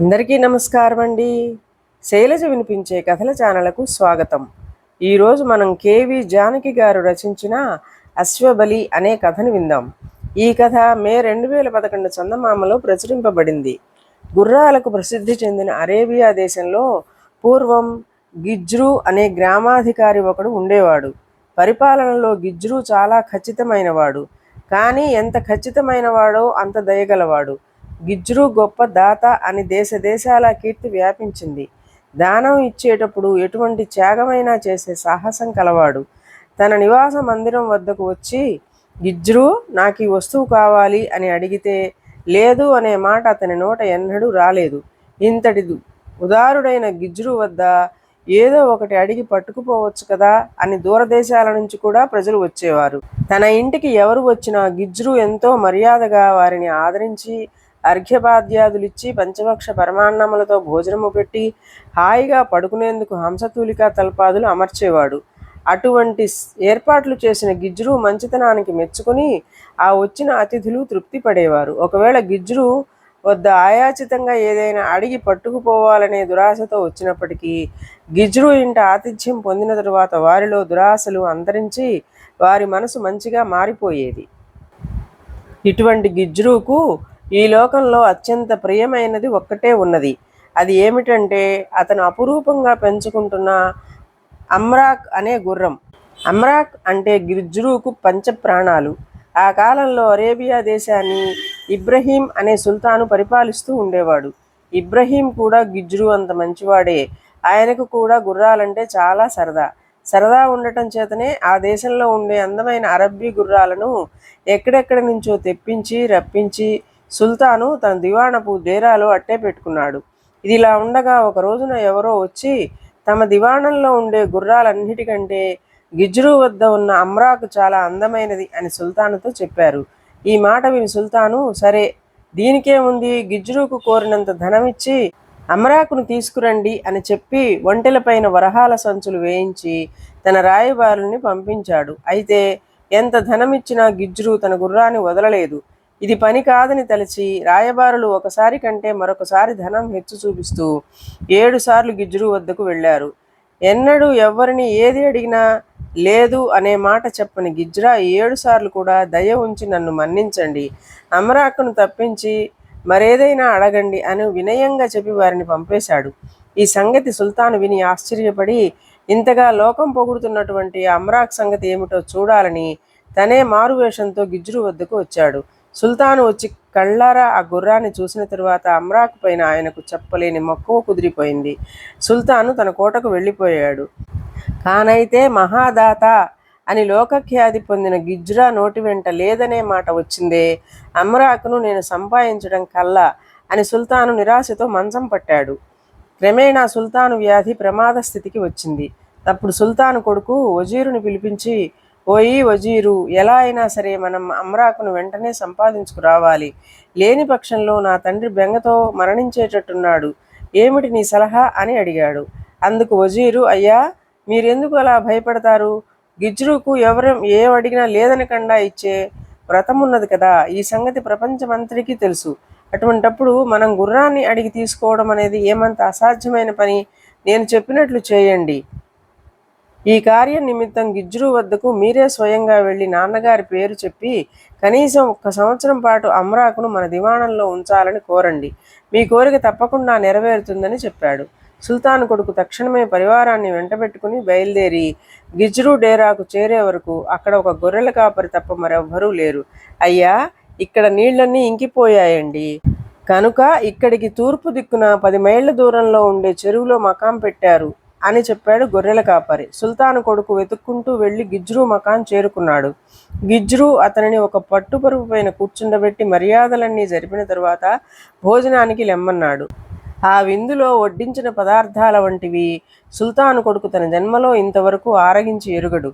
అందరికీ నమస్కారం అండి. శైలజ వినిపించే కథల ఛానళ్ళకు స్వాగతం. ఈరోజు మనం కేవి జానకి గారు రచించిన అశ్వబలి అనే కథను విందాం. ఈ కథ మే రెండు వేల పదకొండు చందమామలో ప్రచురింపబడింది. గుర్రాలకు ప్రసిద్ధి చెందిన అరేబియా దేశంలో పూర్వం గిజ్రు అనే గ్రామాధికారి ఒకడు ఉండేవాడు. పరిపాలనలో గిజ్రు చాలా ఖచ్చితమైనవాడు. కానీ ఎంత ఖచ్చితమైనవాడో అంత దయగలవాడు. గిజ్రు గొప్ప దాత అని దేశ దేశాల కీర్తి వ్యాపించింది. దానం ఇచ్చేటప్పుడు ఎటువంటి త్యాగమైనా చేసే సాహసం కలవాడు. తన నివాస మందిరం వద్దకు వచ్చి గిజ్రు నాకు ఈ వస్తువు కావాలి అని అడిగితే లేదు అనే మాట అతని నోట ఎన్నడూ రాలేదు. ఇంతటి ఉదారుడైన గిజ్రు వద్ద ఏదో ఒకటి అడిగి పట్టుకుపోవచ్చు కదా అని దూరదేశాల నుంచి కూడా ప్రజలు వచ్చేవారు. తన ఇంటికి ఎవరు వచ్చినా గిజ్రు ఎంతో మర్యాదగా వారిని ఆదరించి అర్ఘ్యపాద్యాదులిచ్చి పంచభక్ష పరమాన్నములతో భోజనము పెట్టి హాయిగా పడుకునేందుకు హంసతూలిక తల్పాదులు అమర్చేవాడు. అటువంటి ఏర్పాట్లు చేసిన గిజ్రు మంచితనానికి మెచ్చుకొని ఆ వచ్చిన అతిథులు తృప్తి పడేవారు ఒకవేళ గిజ్రు వద్ద ఆయాచితంగా ఏదైనా అడిగి పట్టుకుపోవాలనే దురాశతో వచ్చినప్పటికీ గిజ్రు ఇంట ఆతిథ్యం పొందిన తరువాత వారిలో దురాశలు అంతరించి వారి మనసు మంచిగా మారిపోయేది. ఇటువంటి గిజ్రుకు ఈ లోకంలో అత్యంత ప్రియమైనది ఒక్కటే ఉన్నది. అది ఏమిటంటే అతను అపురూపంగా పెంచుకుంటున్న అమ్రాక్ అనే గుర్రం. అమ్రాక్ అంటే గిజ్రుకు పంచ ప్రాణాలు ఆ కాలంలో అరేబియా దేశాన్ని ఇబ్రహీం అనే సుల్తాను పరిపాలిస్తూ ఉండేవాడు. ఇబ్రహీం కూడా గిజ్రు అంత మంచివాడే. ఆయనకు కూడా గుర్రాలంటే చాలా సరదా. సరదా ఉండటం చేతనే ఆ దేశంలో ఉండే అందమైన అరబ్బీ గుర్రాలను ఎక్కడెక్కడి నుంచో తెప్పించి రప్పించి సుల్తాను తన దివాణపు డేరాలో అట్టే పెట్టుకున్నాడు. ఇదిలా ఉండగా ఒక రోజున ఎవరో వచ్చి తమ దివాణంలో ఉండే గుర్రాలన్నిటికంటే గిజ్రు వద్ద ఉన్న అమ్రాకు చాలా అందమైనది అని సుల్తానుతో చెప్పారు. ఈ మాట విని సుల్తాను సరే దీనికేముంది గిజ్రుకు కోరినంత ధనమిచ్చి అమరాకును తీసుకురండి అని చెప్పి ఒంటెలపైన వరహాల సంచులు వేయించి తన రాయబారుల్ని పంపించాడు. అయితే ఎంత ధనమిచ్చినా గిజ్రు తన గుర్రాన్ని వదలలేదు. ఇది పని కాదని తలచి రాయబారులు ఒకసారి కంటే మరొకసారి ధనం హెచ్చు చూపిస్తూ ఏడు సార్లు గిజ్రు వద్దకు వెళ్ళారు. ఎన్నడూ ఎవ్వరిని ఏది అడిగినా లేదు అనే మాట చెప్పని గిజ్రా ఏడు సార్లు కూడా దయ ఉంచి నన్ను మన్నించండి. అమరాకును తప్పించి మరేదైనా అడగండి అని వినయంగా చెప్పి వారిని పంపేశాడు. ఈ సంగతి సుల్తాన్ విని ఆశ్చర్యపడి ఇంతగా లోకం పొగుడుతున్నటువంటి అమరాక్ అమ్రాక్ సంగతి ఏమిటో చూడాలని తనే మారువేషంతో గిజ్రు వద్దకు వచ్చాడు. సుల్తాను వచ్చి కళ్ళారా ఆ గుర్రాన్ని చూసిన తరువాత అమ్రాక్ పైన ఆయనకు చెప్పలేని మక్కువ కుదిరిపోయింది. సుల్తాను తన కోటకు వెళ్ళిపోయాడు. కానైతే మహాదాత అని లోకఖ్యాతి పొందిన గిజ్రా నోటి వెంట లేదనే మాట వచ్చిందే అమ్రాకును నేను సంపాదించడం కల్లా అని సుల్తాను నిరాశతో మంచం పట్టాడు. క్రమేణా సుల్తాను వ్యాధి ప్రమాద స్థితికి వచ్చింది. అప్పుడు సుల్తాను కొడుకు వజీరుని పిలిపించి ఓయి వజీరు ఎలా అయినా సరే మనం అమ్రాకును వెంటనే సంపాదించుకురావాలి లేని పక్షంలో నా తండ్రి బెంగతో మరణించేటట్టున్నాడు. ఏమిటి నీ సలహా? అని అడిగాడు. అందుకు వజీరు అయ్యా మీరెందుకు అలా భయపడతారు? గిజ్రుకు ఎవరు ఏమడిగినా లేదనకుండా ఇచ్చే వ్రతం ఉన్నది కదా. ఈ సంగతి ప్రపంచమంతటికీ తెలుసు. అటువంటప్పుడు మనం గుర్రాన్ని అడిగి తీసుకోవడం అనేది ఏమంత అసాధ్యమైన పని? నేను చెప్పినట్లు చేయండి. ఈ కార్యం నిమిత్తం గిజ్రు వద్దకు మీరే స్వయంగా వెళ్ళి నాన్నగారి పేరు చెప్పి కనీసం ఒక్క సంవత్సరం పాటు అమ్రాకును మన దివాణంలో ఉంచాలని కోరండి. మీ కోరిక తప్పకుండా నెరవేరుతుందని చెప్పాడు. సుల్తాన్ కొడుకు తక్షణమే పరివారాన్ని వెంటబెట్టుకుని బయలుదేరి గిజ్రు డేరాకు చేరే వరకు అక్కడ ఒక గొర్రెల కాపరి తప్ప మరెవ్వరూ లేరు. అయ్యా ఇక్కడ నీళ్ళన్నీ ఇంకిపోయాయండి. కనుక ఇక్కడికి తూర్పు దిక్కున పది మైళ్ళ దూరంలో ఉండే చెరువులో మకాం పెట్టారు. అని చెప్పాడు గొర్రెల కాపరి. సుల్తాను కొడుకు వెతుక్కుంటూ వెళ్ళి గిజ్రు మకాన్ చేరుకున్నాడు. గిజ్రు అతనిని ఒక పట్టుపరుపు పైన కూర్చుండబెట్టి మర్యాదలన్నీ జరిపిన తరువాత భోజనానికి లెమ్మన్నాడు. ఆ విందులో వడ్డించిన పదార్థాల వంటివి సుల్తాను కొడుకు తన జన్మలో ఇంతవరకు ఆరగించి ఎరుగడు.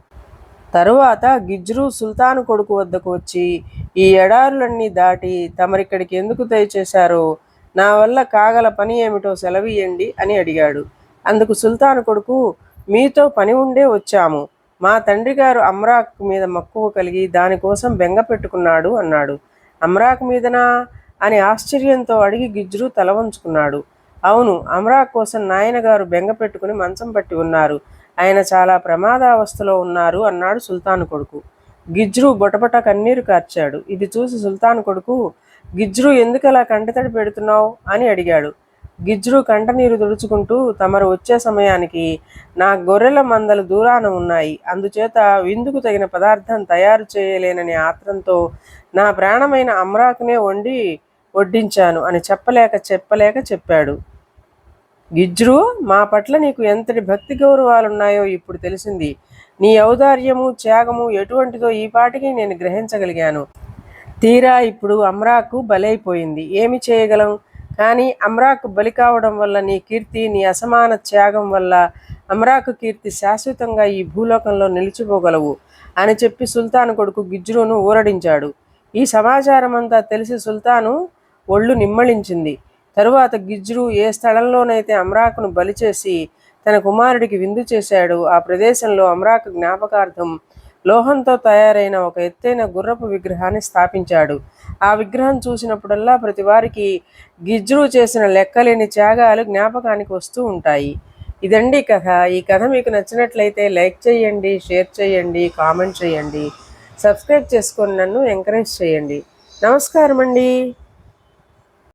తరువాత గిజ్రు సుల్తాను కొడుకు వద్దకు వచ్చి ఈ ఎడారులన్నీ దాటి తమరిక్కడికి ఎందుకు దయచేశారో? నా వల్ల కాగల పని ఏమిటో సెలవీయండి అని అడిగాడు. అందుకు సుల్తాను కొడుకు మీతో పని ఉండే వచ్చాము. మా తండ్రి గారు అమ్రాక్ మీద మక్కువ కలిగి దానికోసం బెంగ పెట్టుకున్నాడు అన్నాడు. అమ్రాక్ మీదనా? అని ఆశ్చర్యంతో అడిగి గిజ్రు తల వంచుకున్నాడు. అవును అమ్రాక్ కోసం నాయనగారు బెంగ పెట్టుకుని మంచం పట్టి ఉన్నారు. ఆయన చాలా ప్రమాదావస్థలో ఉన్నారు అన్నాడు సుల్తాన్ కొడుకు. గిజ్రు బొటబొట కన్నీరు కార్చాడు. ఇది చూసి సుల్తాన్ కొడుకు గిజ్రు ఎందుకలా కంటతడి పెడుతున్నావు? అని అడిగాడు. గిజ్రు కంటనీరు తుడుచుకుంటూ తమరు వచ్చే సమయానికి నా గొర్రెల మందలు దూరాన ఉన్నాయి. అందుచేత విందుకు తగిన పదార్థం తయారు చేయలేనని ఆత్రంతో నా ప్రాణమైన అమ్రాకునే వండి వడ్డించాను అని చెప్పలేక చెప్పలేక చెప్పాడు. గిజ్రు మా పట్ల నీకు ఎంతటి భక్తి గౌరవాలున్నాయో ఇప్పుడు తెలిసింది. నీ ఔదార్యము త్యాగము ఎటువంటిదో ఈ పాటికి నేను గ్రహించగలిగాను. తీరా ఇప్పుడు అమ్రాకు బలైపోయింది. ఏమి చేయగలం? కానీ అమ్రాకు బలి కావడం వల్ల నీ కీర్తి నీ అసమాన త్యాగం వల్ల అమ్రాకు కీర్తి శాశ్వతంగా ఈ భూలోకంలో నిలిచిపోగలవు అని చెప్పి సుల్తాన్ కొడుకు గిజ్రును ఊరడించాడు. ఈ సమాచారం అంతా తెలిసి సుల్తాను ఒళ్ళు నిమ్మళించింది. తరువాత గిజ్రు ఏ స్థలంలోనైతే అమ్రాకును బలి చేసి తన కుమారుడికి విందు చేశాడు ఆ ప్రదేశంలో అమ్రాకు జ్ఞాపకార్థం లోహంతో తయారైన ఒక ఎత్తైన గుర్రపు విగ్రహాన్ని స్థాపించాడు. ఆ విగ్రహం చూసినప్పుడల్లా ప్రతి వారికి గిజ్రు చేసిన లెక్కలేని త్యాగాలు జ్ఞాపకానికి వస్తూ ఉంటాయి. ఇదండి కథ. ఈ కథ మీకు నచ్చినట్లయితే లైక్ చేయండి షేర్ చేయండి కామెంట్ చేయండి. సబ్స్క్రైబ్ చేసుకొని నన్ను ఎంకరేజ్ చేయండి. నమస్కారం అండి